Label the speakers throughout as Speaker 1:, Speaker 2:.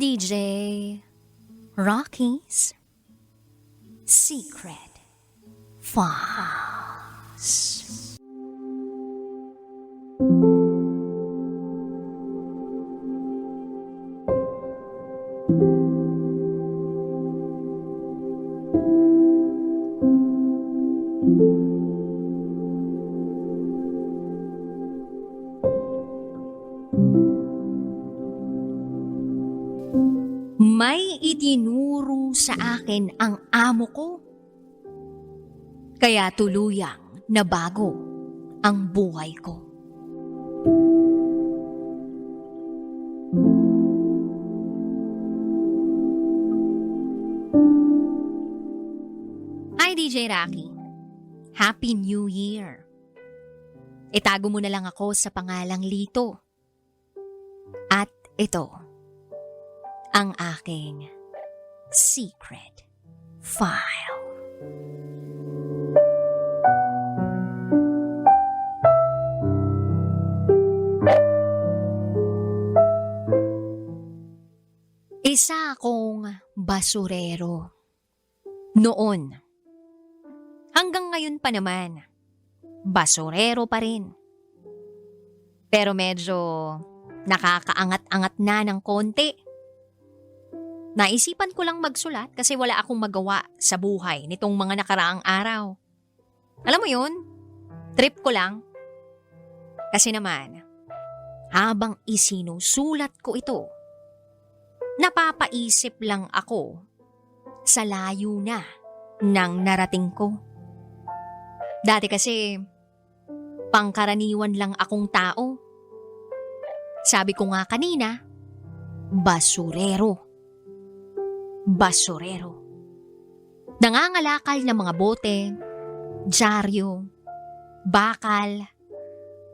Speaker 1: DJ Rocky's Secret Farm. May itinuro sa akin ang amo ko. Kaya tuluyang nabago ang buhay ko. Hi DJ Rocky. Happy New Year. Itago mo na lang ako sa pangalang Lito. At ito, ang aking secret file. Isa akong basurero. Noon. Hanggang ngayon pa naman. Basurero pa rin. Pero medyo nakakaangat-angat na ng konti. Naisipan ko lang magsulat kasi wala akong magawa sa buhay nitong mga nakaraang araw. Alam mo yun? Trip ko lang. Kasi naman, habang isinusulat ko ito, napapaisip lang ako sa layo na ng narating ko. Dati kasi, pangkaraniwan lang akong tao. Sabi ko nga kanina, basurero basurero. Nangangalakal ng mga bote, dyaryo, bakal,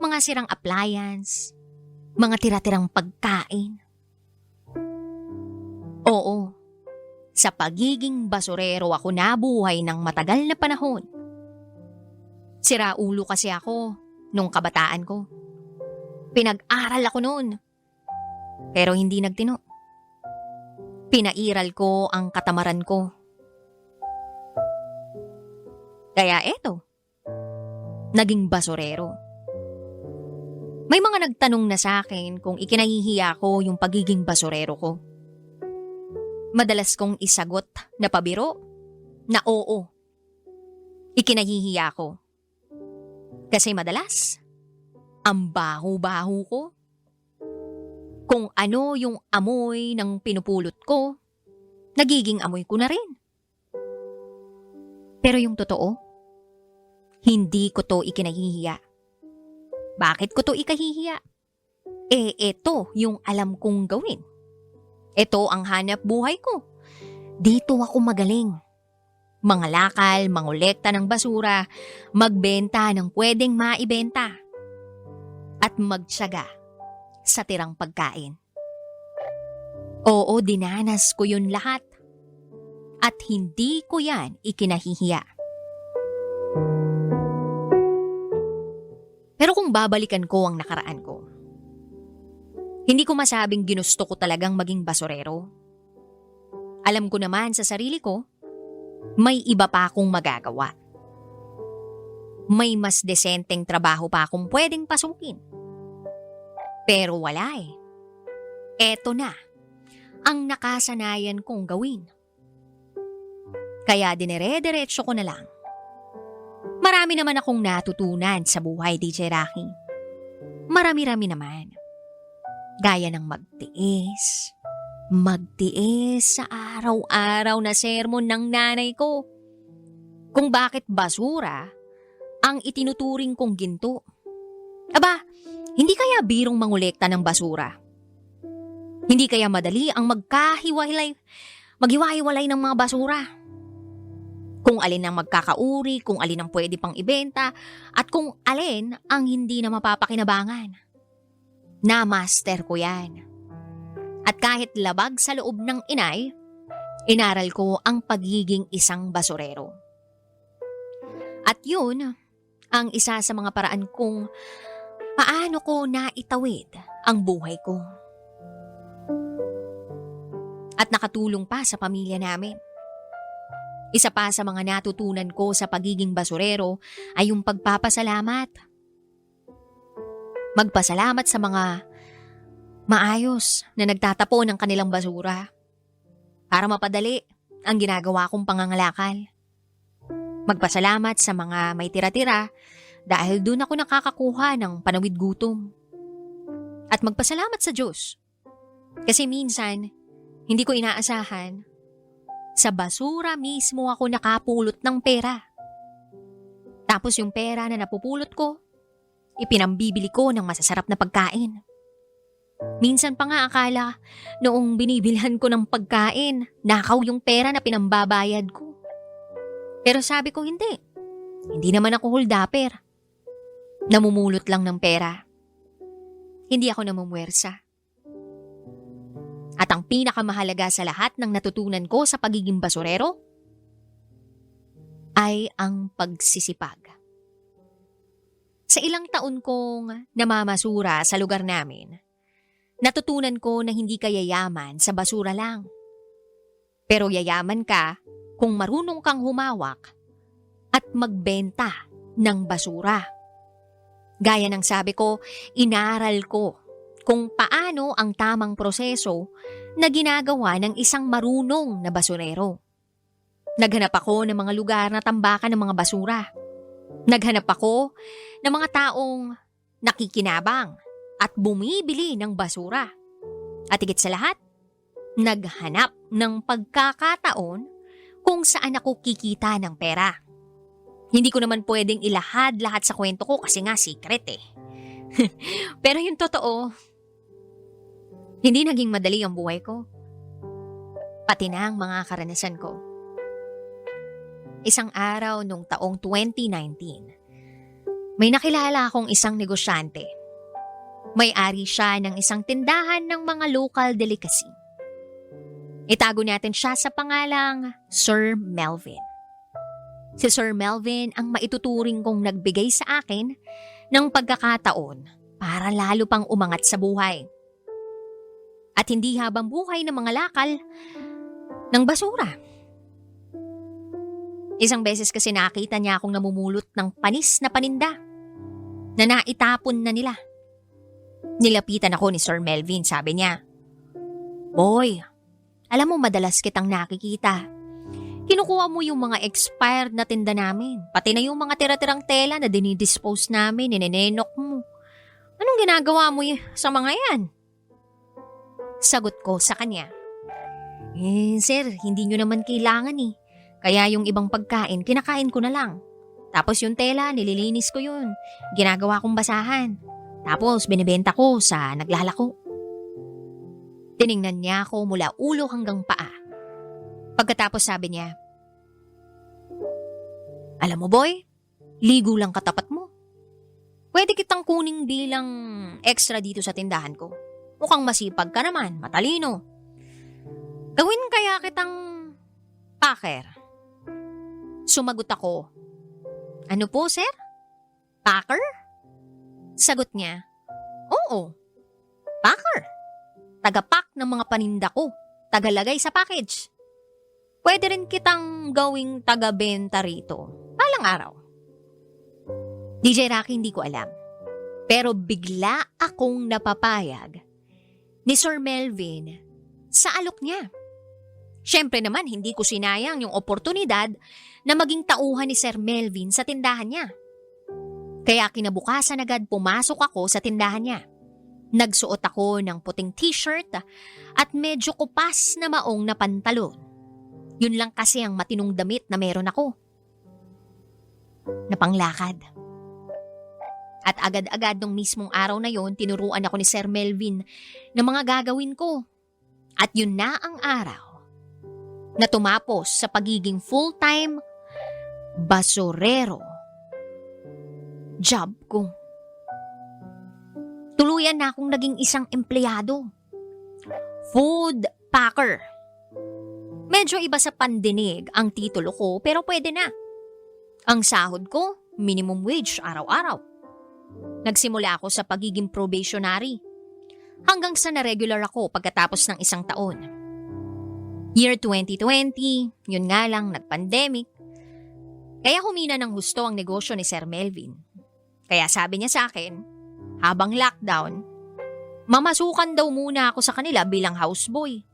Speaker 1: mga sirang appliance, mga tira-tirang pagkain. Oo, sa pagiging basurero ako nabuhay ng matagal na panahon. Sira ulo kasi ako nung kabataan ko. Pinag-aral ako noon. Pero hindi nagtino. Pinairal ko ang katamaran ko. Kaya eto, naging basurero. May mga nagtanong na sa akin kung ikinahihiya ko yung pagiging basurero ko. Madalas kong isagot na pabiro na oo. Ikinahihiya ko. Kasi madalas, ang baho-baho ko kung ano yung amoy ng pinupulot ko, nagiging amoy ko na rin. Pero yung totoo, hindi ko to ikinahihiya. Bakit ko to ikahihiya? Eh, eto yung alam kong gawin. Ito ang hanap buhay ko. Dito ako magaling. Mga lakal, mangolekta ng basura, magbenta ng pwedeng maibenta. At magtsaga sa tirang pagkain. Oo, dinanas ko yun lahat. At hindi ko yan ikinahihiya. Pero kung babalikan ko ang nakaraan ko, hindi ko masabing ginusto ko talagang maging basurero. Alam ko naman sa sarili ko, may iba pa akong magagawa. May mas desenteng trabaho pa akong pwedeng pasukin. Pero wala eh. Eto na ang nakasanayan kong gawin. Kaya dinere-diretso ko na lang. Marami naman akong natutunan sa buhay, DJ Rocky. Marami-rami naman. Gaya ng magtiis. Magtiis sa araw-araw na sermon ng nanay ko. Kung bakit basura ang itinuturing kong ginto. Aba, hindi kaya birong mangolekta ng basura? Hindi kaya madali ang magkahiwalay, maghiwa-hiwalay ng mga basura? Kung alin ang magkakauri, kung alin ang pwede pang ibenta, at kung alin ang hindi na mapapakinabangan. Na-master ko yan. At kahit labag sa loob ng inay, inaral ko ang pagiging isang basurero. At yun, ang isa sa mga paraan kong paano ko naitawid ang buhay ko. At nakatulong pa sa pamilya namin. Isa pa sa mga natutunan ko sa pagiging basurero ay yung pagpapasalamat. Magpasalamat sa mga maayos na nagtatapon ng kanilang basura para mapadali ang ginagawa kong pangangalakal. Magpasalamat sa mga may tira-tira dahil doon ako nakakakuha ng panawid gutom. At magpasalamat sa Diyos. Kasi minsan, hindi ko inaasahan, sa basura mismo ako nakapulot ng pera. Tapos yung pera na napupulot ko, ipinambibili ko ng masasarap na pagkain. Minsan pa nga akala noong binibilhan ko ng pagkain, nakaw yung pera na pinambabayad ko. Pero sabi ko hindi. Hindi naman ako holdapper. Namumulot lang ng pera. Hindi ako namumwersa. At ang pinakamahalaga sa lahat ng natutunan ko sa pagiging basurero ay ang pagsisipag. Sa ilang taon kong namamasura sa lugar namin, natutunan ko na hindi ka yayaman sa basura lang. Pero yayaman ka kung marunong kang humawak at magbenta ng basura. Gaya ng sabi ko, inaral ko kung paano ang tamang proseso na ginagawa ng isang marunong na basurero. Naghanap ako ng mga lugar na tambakan ng mga basura. Naghanap ako ng mga taong nakikinabang at bumibili ng basura. At higit sa lahat, naghanap ng pagkakataon kung saan ako kikita ng pera. Hindi ko naman pwedeng ilahad lahat sa kwento ko kasi nga secret eh. Pero yung totoo, hindi naging madali ang buhay ko. Pati na ang mga karanasan ko. Isang araw nung taong 2019, may nakilala akong isang negosyante. May-ari siya ng isang tindahan ng mga local delicacy. Itago natin siya sa pangalang Sir Melvin. Si Sir Melvin ang maituturing kong nagbigay sa akin ng pagkakataon para lalo pang umangat sa buhay. At hindi habang buhay ng mga lakal ng basura. Isang beses kasi nakita niya akong namumulot ng panis na paninda na naitapon na nila. Nilapitan ako ni Sir Melvin, sabi niya, Boy, alam mo madalas kitang nakikita. Kinukuha mo yung mga expired na tinda namin, pati na yung mga tira-tirang tela na dinidispose namin, ninenenok mo. Anong ginagawa mo sa mga yan? Sagot ko sa kanya. Eh, sir, hindi nyo naman kailangan eh. Kaya yung ibang pagkain, kinakain ko na lang. Tapos yung tela, nililinis ko yun. Ginagawa kong basahan. Tapos binibenta ko sa naglalako. Tiningnan niya ako mula ulo hanggang paa. Pagkatapos sabi niya, Alam mo boy, ligo lang katapat mo. Pwede kitang kuning bilang extra dito sa tindahan ko. Mukhang masipag ka naman, matalino. Gawin kaya kitang packer. Sumagot ako, Ano po sir? Packer? Sagot niya, Oo, packer tagapak ng mga paninda ko, tagalagay sa package. Pwede rin kitang gawing taga-benta rito. Palang araw. DJ Rocky hindi ko alam. Pero bigla akong napapayag ni Sir Melvin sa alok niya. Siyempre naman hindi ko sinayang yung oportunidad na maging tauhan ni Sir Melvin sa tindahan niya. Kaya kinabukasan agad pumasok ako sa tindahan niya. Nagsuot ako ng puting t-shirt at medyo kupas na maong na pantalon. Yun lang kasi ang matinong damit na meron ako. Napanglakad. At agad-agad nung mismong araw na yon, tinuruan ako ni Sir Melvin ng mga gagawin ko. At yun na ang araw na tumapos sa pagiging full-time basurero. Job ko tuluyan na akong naging isang empleyado. Food packer. Medyo iba sa pandinig ang titulo ko pero pwede na. Ang sahod ko, minimum wage araw-araw. Nagsimula ako sa pagiging probationary hanggang sa na-regular ako pagkatapos ng isang taon. Year 2020, yun nga lang, nag-pandemic. Kaya humina ng husto ang negosyo ni Sir Melvin. Kaya sabi niya sa akin, habang lockdown, mamasukan daw muna ako sa kanila bilang houseboy.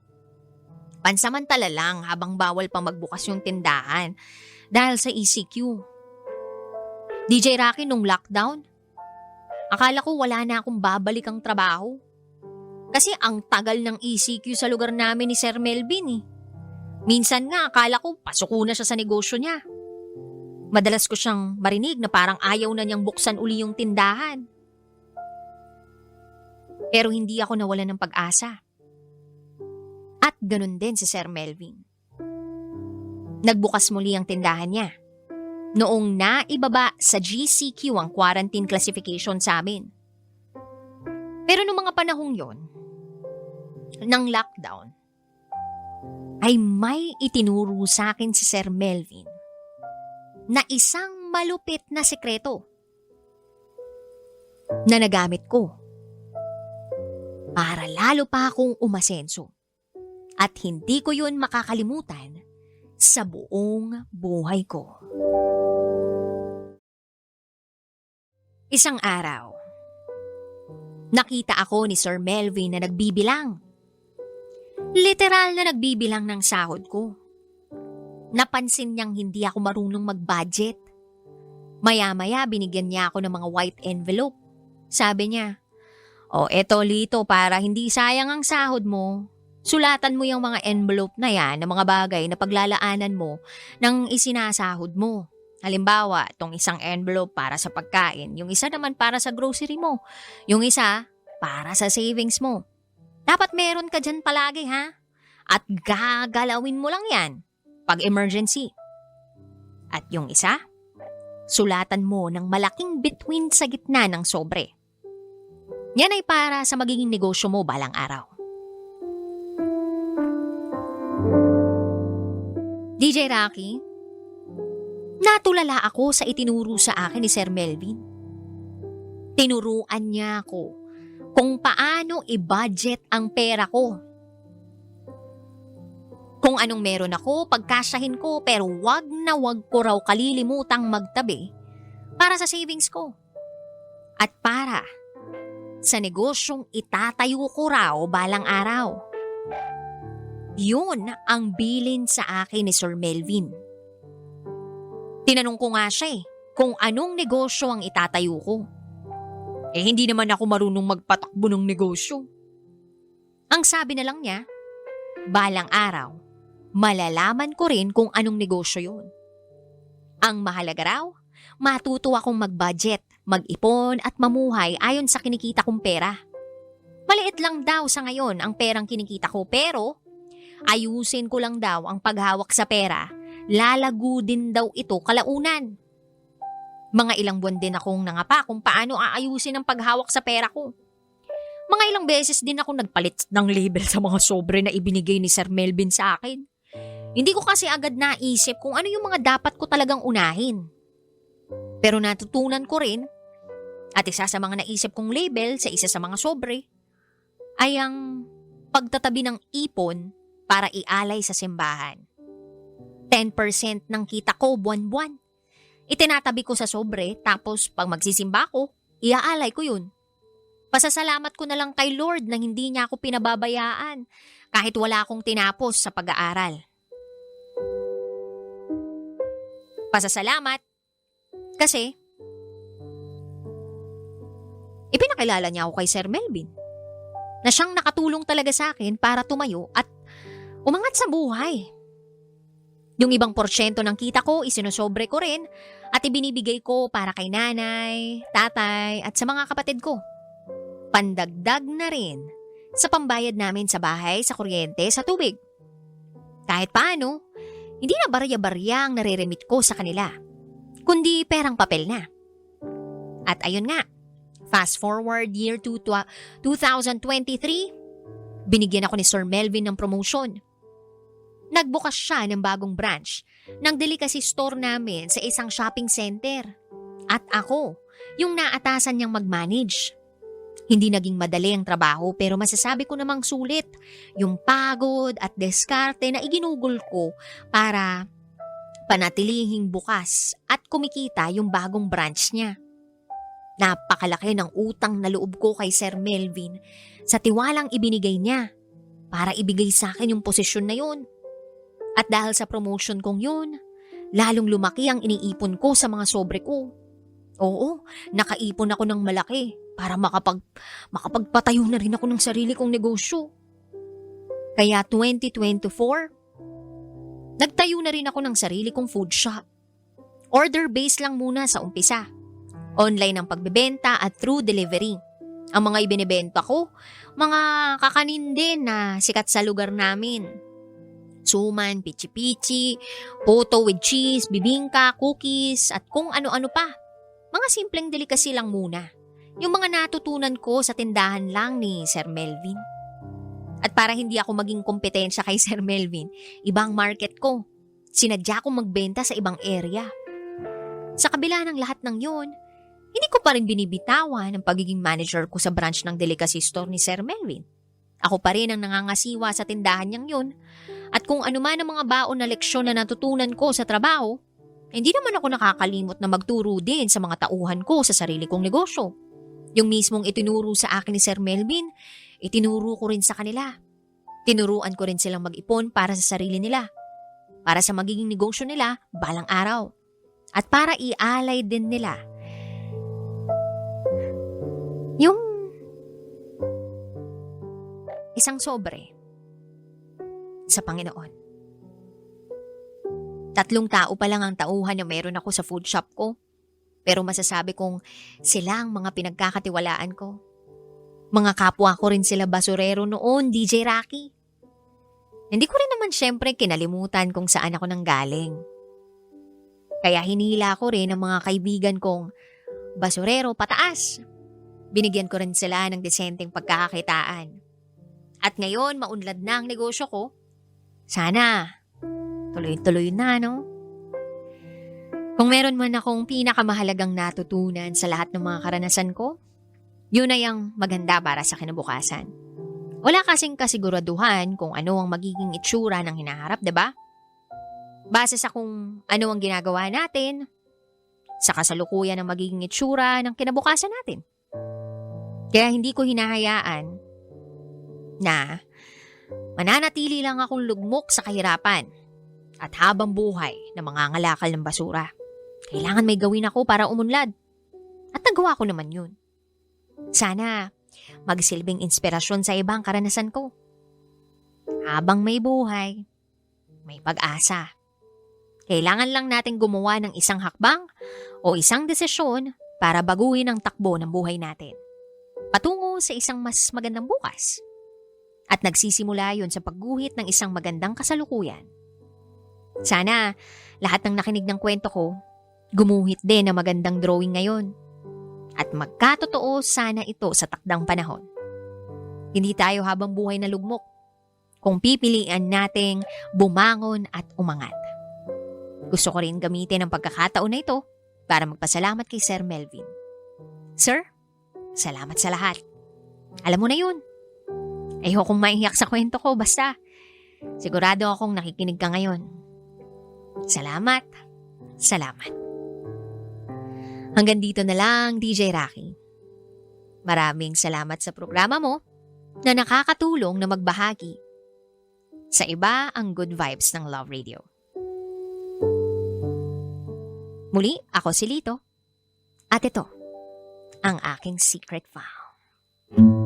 Speaker 1: Pansamantala lang habang bawal pa magbukas yung tindahan dahil sa ECQ. DJ Rocky nung lockdown, akala ko wala na akong babalik ang trabaho. Kasi ang tagal ng ECQ sa lugar namin ni Sir Melvin eh. Minsan nga akala ko pasuko na siya sa negosyo niya. Madalas ko siyang marinig na parang ayaw na niyang buksan uli yung tindahan. Pero hindi ako nawala ng pag-asa. At ganun din si Sir Melvin. Nagbukas muli ang tindahan niya. Noong naibaba sa GCQ ang quarantine classification sa amin. Pero noong mga panahong yon, ng lockdown, ay may itinuro sa akin si Sir Melvin na isang malupit na sekreto na nagamit ko para lalo pa akong umasenso at hindi ko yun makakalimutan sa buong buhay ko. Isang araw, nakita ako ni Sir Melvin na nagbibilang. Literal na nagbibilang ng sahod ko. Napansin niyang hindi ako marunong mag-budget. Maya-maya binigyan niya ako ng mga white envelope. Sabi niya, O eto Lito para hindi sayang ang sahod mo. Sulatan mo yung mga envelope na yan ng mga bagay na paglalaanan mo ng isinasahod mo. Halimbawa, itong isang envelope para sa pagkain, yung isa naman para sa grocery mo, yung isa para sa savings mo. Dapat meron ka dyan palagi ha? At gagalawin mo lang yan pag emergency. At yung isa, sulatan mo ng malaking between sa gitna ng sobre. Yan ay para sa magiging negosyo mo balang araw. DJ Rocky, natulala ako sa itinuro sa akin ni Sir Melvin. Tinuruan niya ako kung paano i-budget ang pera ko. Kung anong meron ako, pagkasyahin ko pero wag na wag ko raw kalilimutang magtabi para sa savings ko. At para sa negosyong itatayo ko raw balang araw. Yun ang bilin sa akin ni Sir Melvin. Tinanong ko nga siya eh, kung anong negosyo ang itatayo ko. Eh hindi naman ako marunong magpatakbo ng negosyo. Ang sabi na lang niya, balang araw, malalaman ko rin kung anong negosyo yon. Ang mahalaga raw, matuto akong mag-budget, mag-ipon at mamuhay ayon sa kinikita kong pera. Maliit lang daw sa ngayon ang perang kinikita ko pero ayusin ko lang daw ang paghawak sa pera, lalago din daw ito kalaunan. Mga ilang buwan din akong nangapa kung paano aayusin ang paghawak sa pera ko. Mga ilang beses din ako nagpalit ng label sa mga sobre na ibinigay ni Sir Melvin sa akin. Hindi ko kasi agad naisip kung ano yung mga dapat ko talagang unahin. Pero natutunan ko rin, at isa sa mga naisip kong label sa isa sa mga sobre, ay ang pagtatabi ng ipon para ialay sa simbahan. 10% ng kita ko buwan-buwan. Itinatabi ko sa sobre tapos pag magsisimba ko, iaalay ko yun. Pasasalamat ko na lang kay Lord na hindi niya ako pinababayaan kahit wala akong tinapos sa pag-aaral. Pasasalamat kasi ipinakilala niya ako kay Sir Melvin na siyang nakatulong talaga sa akin para tumayo at umangat sa buhay. Yung ibang porsyento ng kita ko, isinusobre ko rin at ibinibigay ko para kay nanay, tatay at sa mga kapatid ko. Pandagdag na rin sa pambayad namin sa bahay, sa kuryente, sa tubig. Kahit paano, hindi na barya-barya ang nare-remit ko sa kanila, kundi perang papel na. At ayun nga, fast forward year to 2023, binigyan ako ni Sir Melvin ng promotion. Nagbukas siya ng bagong branch ng delicacy store namin sa isang shopping center. At ako, yung naatasan niyang mag-manage. Hindi naging madali ang trabaho pero masasabi ko namang sulit yung pagod at diskarte na iginugol ko para panatilihing bukas at kumikita yung bagong branch niya. Napakalaki ng utang na loob ko kay Sir Melvin sa tiwalang ibinigay niya para ibigay sa akin yung posisyon na yun. At dahil sa promotion kong yun, lalong lumaki ang iniipon ko sa mga sobre ko. Oo, nakaipon ako ng malaki para makapag, makapagpatayo na rin ako ng sarili kong negosyo. Kaya 2024, nagtayo na rin ako ng sarili kong food shop. Order-based lang muna sa umpisa. Online ang pagbebenta at through delivery. Ang mga ibinebenta ko, mga kakanin din na sikat sa lugar namin. Suman, pichi-pichi, puto with cheese, bibingka, cookies, at kung ano-ano pa. Mga simpleng delikasi lang muna. Yung mga natutunan ko sa tindahan lang ni Sir Melvin. At para hindi ako maging kompetensya kay Sir Melvin, ibang market ko. Sinadya kong magbenta sa ibang area. Sa kabila ng lahat ng yun, hindi ko pa rin binibitawan ang pagiging manager ko sa branch ng delicacy store ni Sir Melvin. Ako pa rin ang nangangasiwa sa tindahan niyang yun at kung ano man ang mga baon na leksyon na natutunan ko sa trabaho, hindi naman ako nakakalimot na magturo din sa mga tauhan ko sa sarili kong negosyo. Yung mismong itinuro sa akin ni Sir Melvin, itinuro ko rin sa kanila. Tinuruan ko rin silang mag-ipon para sa sarili nila. Para sa magiging negosyo nila balang araw. At para ialay din nila yung isang sobre sa Panginoon. Tatlong tao pa lang ang tauhan na meron ako sa food shop ko. Pero masasabi kong sila ang mga pinagkakatiwalaan ko. Mga kapwa ko rin sila basurero noon, DJ Rocky. Hindi ko rin naman syempre kinalimutan kung saan ako nanggaling. Kaya hinila ko rin ang mga kaibigan kong basurero pataas Binigyan ko rin sila ng desenteng pagkakakitaan. At ngayon, maunlad na ang negosyo ko. Sana, tuloy-tuloy na, no? Kung meron man akong pinakamahalagang natutunan sa lahat ng mga karanasan ko, yun ay ang maganda para sa kinabukasan. Wala kasing kasiguraduhan kung ano ang magiging itsura ng hinaharap, ba? Base sa kung ano ang ginagawa natin, sa kasalukuyan ang magiging itsura ng kinabukasan natin. Kaya hindi ko hinahayaan na mananatili lang akong lugmok sa kahirapan at habang buhay na mga ngalakal ng basura. Kailangan may gawin ako para umunlad. At nagawa ko naman yun. Sana magsilbing inspirasyon sa ibang karanasan ko. Habang may buhay, may pag-asa. Kailangan lang natin gumawa ng isang hakbang o isang desisyon para baguhin ang takbo ng buhay natin patungo sa isang mas magandang bukas. At nagsisimula yon sa pagguhit ng isang magandang kasalukuyan. Sana lahat ng nakinig ng kwento ko, gumuhit din ng magandang drawing ngayon. At magkatotoo sana ito sa takdang panahon. Hindi tayo habang buhay na lugmok kung pipilian nating bumangon at umangat. Gusto ko rin gamitin ang pagkakataon na ito para magpasalamat kay Sir Melvin. Sir, Salamat sa lahat. Alam mo na yun. Ayokong maiyak sa kwento ko, basta. Sigurado akong nakikinig ka ngayon. Salamat. Salamat. Hanggang dito na lang, DJ Rocky. Maraming salamat sa programa mo na nakakatulong na magbahagi sa iba ang good vibes ng Love Radio. Muli, ako si Lito. At ito, ang aking secret vow.